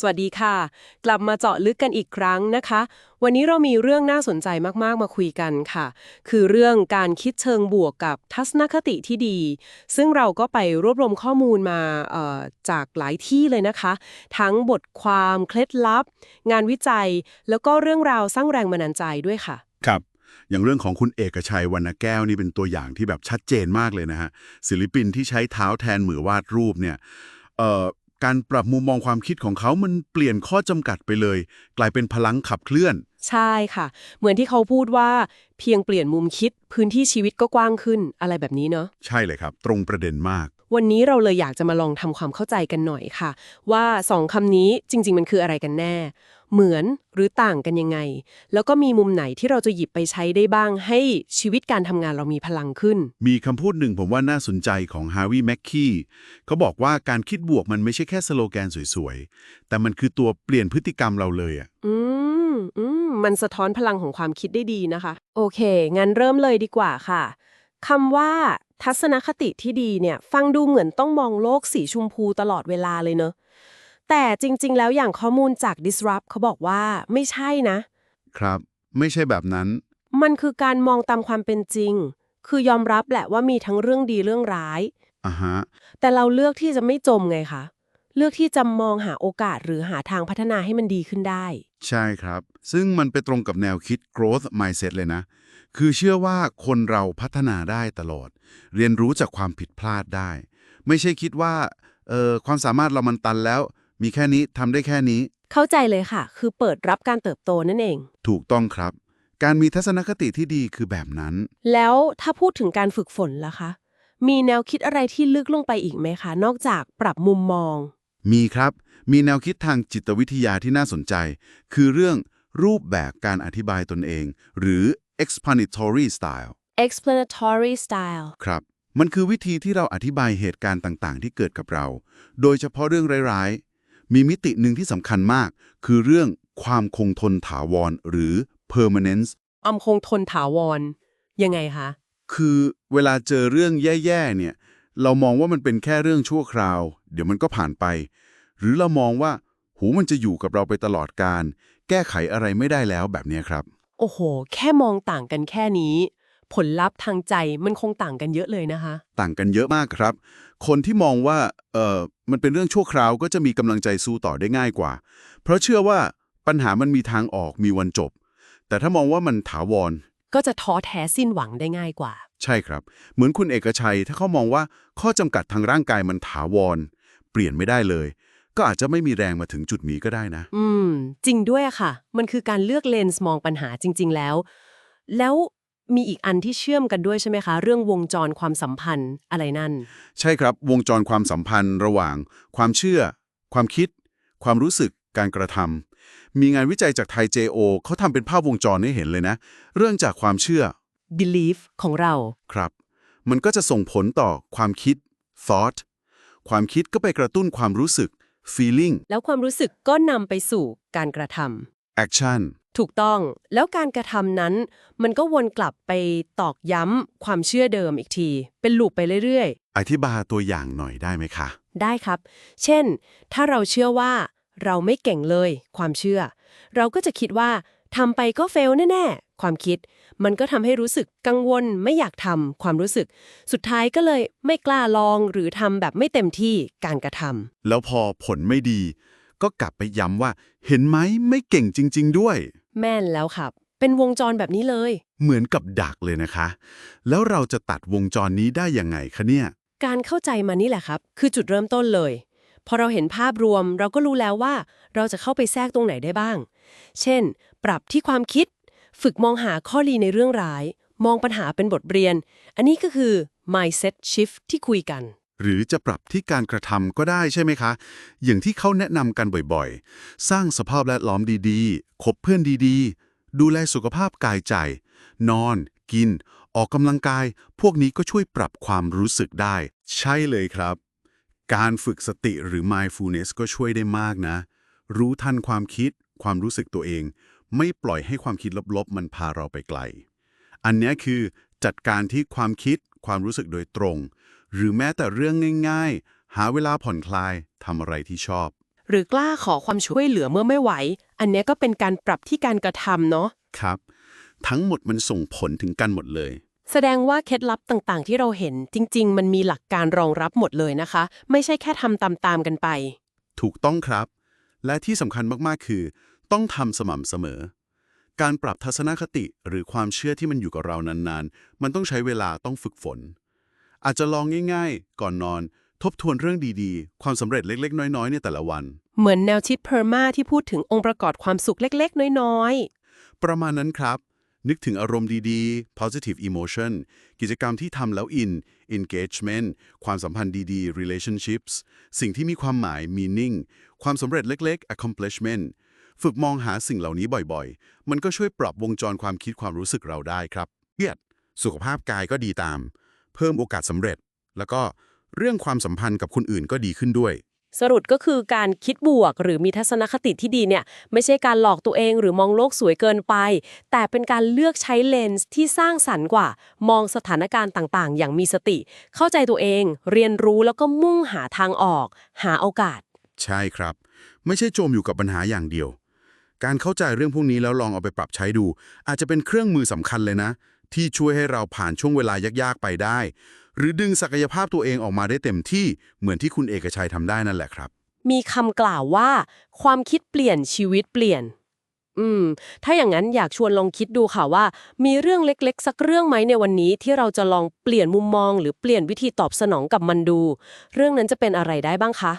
สวัสดีค่ะ กลับมาเจาะลึกกันอีกครั้งนะคะ วันนี้เรามีเรื่องน่าสนใจมากๆมาคุยกันค่ะ คือเรื่องการคิดเชิงบวกกับทัศนคติที่ดี ซึ่งเราก็ไปรวบรวมข้อมูลมาเอ่อจากหลายที่เลยนะคะ ทั้งบทความเคล็ดลับ งานวิจัย แล้วก็เรื่องราวสร้างแรงบันดาลใจด้วยค่ะ ครับอย่างเรื่องของคุณเอกชัยวรรณแก้วนี่เป็นตัวอย่างที่แบบชัดเจนมากเลยนะฮะศิลปินที่ใช้เท้าแทนมือวาดรูปเนี่ยเอ่อ การปรับมุมมองความคิดของเขามันเปลี่ยนข้อจำกัดไปเลย กลายเป็นพลังขับเคลื่อน ใช่ค่ะ เหมือนที่เขาพูดว่า เพียงเปลี่ยนมุมคิดพื้นที่ชีวิตก็กว้างขึ้นอะไรแบบนี้เนาะ ใช่เลยครับ ตรงประเด็นมาก วันนี้เราเลยอยากจะมาลองทำความเข้าใจกันหน่อยค่ะ ว่าสองคำนี้จริง ๆ มันคืออะไรกันแน่ เหมือนหรือต่างกันยังไง แล้วก็มีมุมไหนที่เราจะหยิบไปใช้ได้บ้าง ให้ชีวิตการทำงานเรามีพลังขึ้น มีคำพูดหนึ่งผมว่าน่าสนใจของฮาวิแม็กคีเขาบอกว่าการคิดบวกมันไม่ใช่แค่สโลแกนสวยๆ แต่มันคือตัวเปลี่ยนพฤติกรรมเราเลยอะอืมอืมมันสะท้อนพลังของความคิดได้ดีนะคะ โอเค งั้นเริ่มเลยดีกว่าค่ะคำว่า ทัศนคติที่ดีเนี่ยฟังดูเหมือนต้องมองโลกสีชมพูตลอดเวลาเลยเนอะแต่จริง ๆ แล้วอย่างข้อมูลจาก Disrupt เขาบอกว่าไม่ใช่นะ ครับ ไม่ใช่แบบนั้น มันคือการมองตามความเป็นจริง คือยอมรับแหละว่ามีทั้งเรื่องดีเรื่องร้ายอะฮะ แต่เราเลือกที่จะไม่จมไงคะเลือกที่จะมองหาโอกาสหรือหาทางพัฒนาให้มันดีขึ้นได้ ใช่ครับ ซึ่งมันไปตรงกับแนวคิด growth mindset เลยนะ คือเชื่อว่าคนเราพัฒนาได้ตลอด เรียนรู้จากความผิดพลาดได้ ไม่ใช่คิดว่าเออความสามารถเรามันตันแล้ว มีแค่นี้ทำได้แค่นี้ เข้าใจเลยค่ะ คือเปิดรับการเติบโตนั่นเอง ถูกต้องครับ การมีทัศนคติที่ดีคือแบบนั้น แล้วถ้าพูดถึงการฝึกฝนล่ะคะ มีแนวคิดอะไรที่ลึกลงไปอีกไหมคะ นอกจากปรับมุมมอง มีครับ มีแนวคิดทางจิตวิทยาที่น่าสนใจ คือเรื่องรูปแบบการอธิบายตนเอง หรือ explanatory style explanatory style ครับ มันคือวิธีที่เราอธิบายเหตุการณ์ต่างๆ ที่เกิดกับเรา โดยเฉพาะเรื่องร้ายๆ มีมิติหนึ่งที่สำคัญมาก คือเรื่องความคงทนถาวร หรือ permanence อำคงทนถาวร ยังไงคะ คือเวลาเจอเรื่องแย่ๆ เนี่ย เรามองว่ามันเป็นแค่เรื่องชั่วคราว เดี๋ยวมันก็ผ่านไป หรือเรามองว่า หูมันจะอยู่กับเราไปตลอดการ แก้ไขอะไรไม่ได้แล้วแบบเนี้ยครับ โอ้โห แค่มองต่างกันแค่นี้ ผลลัพธ์ทางใจมันคงต่างกันเยอะเลยนะคะ ต่างกันเยอะมากครับ คนที่มองว่าเออมันเป็นเรื่องชั่วคราวก็จะมีกำลังใจสู้ต่อได้ง่ายกว่า เพราะเชื่อว่าปัญหามันมีทางออกมีวันจบ แต่ถ้ามองว่ามันถาวร ก็จะท้อแท้สิ้นหวังได้ง่ายกว่า ใช่ครับ เหมือนคุณเอกชัยถ้าเขามองว่าข้อจำกัดทางร่างกายมันถาวร เปลี่ยนไม่ได้เลย ก็อาจจะไม่มีแรงมาถึงจุดนี้ก็ได้นะ อืม จริงด้วยอะค่ะ มันคือการเลือกเลนส์มองปัญหาจริง ๆ แล้ว แล้วมีอีกอันที่เชื่อมกันด้วยใช่ไหมคะ เรื่องวงจรความสัมพันธ์อะไรนั่น ใช่ครับวงจรความสัมพันธ์ระหว่าง ความเชื่อ ความคิด ความรู้สึกการกระทำมีงานวิจัยจากไทย JO เขาทำเป็นภาพวงจรให้เห็นเลยนะ เรื่องจากความเชื่อ belief ของเราครับ มันก็จะส่งผลต่อความคิด thought ความคิดก็ไปกระตุ้นความรู้สึก feeling แล้วความรู้สึกก็นำไปสู่การกระทำ action ถูกต้องแล้วการกระทำนั้น มันก็วนกลับไปตอกย้ำความเชื่อเดิมอีกที เป็นลูปไปเรื่อยอธิบายตัวอย่างหน่อยได้ไหมคะๆได้ครับ เช่น ถ้าเราเชื่อว่า เราไม่เก่งเลย ความเชื่อ เราก็จะคิดว่า ทำไปก็เฟลแน่ ๆ ความคิด มันก็ทำให้รู้สึกกังวลไม่อยากทำความรู้สึก สุดท้ายก็เลยไม่กล้าลองหรือทำแบบไม่เต็มที่การกระทำแล้วพอผลไม่ดี ก็กลับไปย้ำว่า เห็นไหมไม่เก่งจริง ๆ ด้วย แม่นแล้วครับ เป็นวงจรแบบนี้เลย เหมือนกับดักเลยนะคะ แล้วเราจะตัดวงจรนี้ได้ยังไงคะเนี่ย การเข้าใจมันนี่แหละครับ คือจุดเริ่มต้นเลย พอเราเห็นภาพรวม เราก็รู้แล้วว่า เราจะเข้าไปแทรกตรงไหนได้บ้าง เช่น ปรับที่ความคิด ฝึกมองหาข้อดีในเรื่องร้าย มองปัญหาเป็นบทเรียน อันนี้ก็คือ mindset shift ที่คุยกัน หรือจะปรับที่การกระทำก็ได้ใช่ไหมคะ อย่างที่เขาแนะนำกันบ่อยๆ สร้างสภาพแวดล้อมดีๆ คบเพื่อนดีๆ ดูแลสุขภาพกายใจ นอน กิน ออกกำลังกาย พวกนี้ก็ช่วยปรับความรู้สึกได้ ใช่เลยครับ การฝึกสติหรือ mindfulness ก็ช่วยได้มากนะ รู้ทันความคิด ความรู้สึกตัวเอง ไม่ปล่อยให้ความคิดลบๆ มันพาเราไปไกล อันเนี้ยคือจัดการที่ความคิดความรู้สึกโดยตรง หรือแม้แต่เรื่องง่าย ๆ หาเวลาผ่อนคลายทำอะไรที่ชอบ หรือกล้าขอความช่วยเหลือเมื่อไม่ไหว อันเนี้ยก็เป็นการปรับที่การกระทำเนาะครับ ทั้งหมดมันส่งผลถึงกันหมดเลยแสดงว่าเคล็ดลับต่างๆ ที่เราเห็นจริง ๆ มันมีหลักการรองรับหมดเลยนะคะ ไม่ใช่แค่ทำตามๆกันไป ถูกต้องครับ และที่สำคัญมากๆ คือ ต้องทำสม่ำเสมอ การปรับทัศนคติหรือความเชื่อที่มันอยู่กับเรานานๆ มันต้องใช้เวลาต้องฝึกฝน อาจจะลองง่าย ๆ ก่อนนอน ทบทวนเรื่องดีๆ ความสำเร็จเล็ก ๆ น้อยๆในแต่ละวัน เหมือนแนวคิดเพอร์มาที่พูดถึงองค์ประกอบความสุขเล็ก ๆ น้อยประมาณนั้นครับ นึกถึงอารมณ์ดีๆ positive emotion กิจกรรมที่ทำแล้วอิน engagement ความสัมพันธ์ดีๆ relationships สิ่งที่มีความหมาย meaning ความสำเร็จเล็ก ๆ accomplishment ฝึกมองหาสิ่งเหล่านี้บ่อยๆ มันก็ช่วยปรับวงจรความคิดความรู้สึกเราได้ครับเครียดสุขภาพกายก็ดีตาม เพิ่มโอกาสสำเร็จ แล้วก็เรื่องความสัมพันธ์กับคนอื่นก็ดีขึ้นด้วยๆสรุปก็คือการคิดบวกหรือมีทัศนคติที่ดีเนี่ย ไม่ใช่การหลอกตัวเองหรือมองโลกสวยเกินไป แต่เป็นการเลือกใช้เลนส์ที่สร้างสรรค์กว่า มองสถานการณ์ต่างๆ อย่างมีสติ เข้าใจตัวเอง เรียนรู้แล้วก็มุ่งหาทางออก หาโอกาส ใช่ครับ ไม่ใช่จมอยู่กับปัญหาอย่างเดียว การเข้าใจเรื่องพวกนี้แล้วลองเอาไปปรับใช้ดู อาจจะเป็นเครื่องมือสำคัญเลยนะ ที่ช่วยให้เราผ่านช่วงเวลายากๆไปได้ หรือดึงศักยภาพตัวเองออกมาได้เต็มที่เหมือนที่คุณเอกชัยทำได้นั่นแหละครับ มีคำกล่าวว่า ความคิดเปลี่ยนชีวิตเปลี่ยน อืม ถ้าอย่างนั้นอยากชวนลองคิดดูค่ะว่า มีเรื่องเล็กๆ สักเรื่องไหมในวันนี้ที่เราจะลองเปลี่ยนมุมมอง หรือเปลี่ยนวิธีตอบสนองกับมันดู เรื่องนั้นจะเป็นอะไรได้บ้างคะ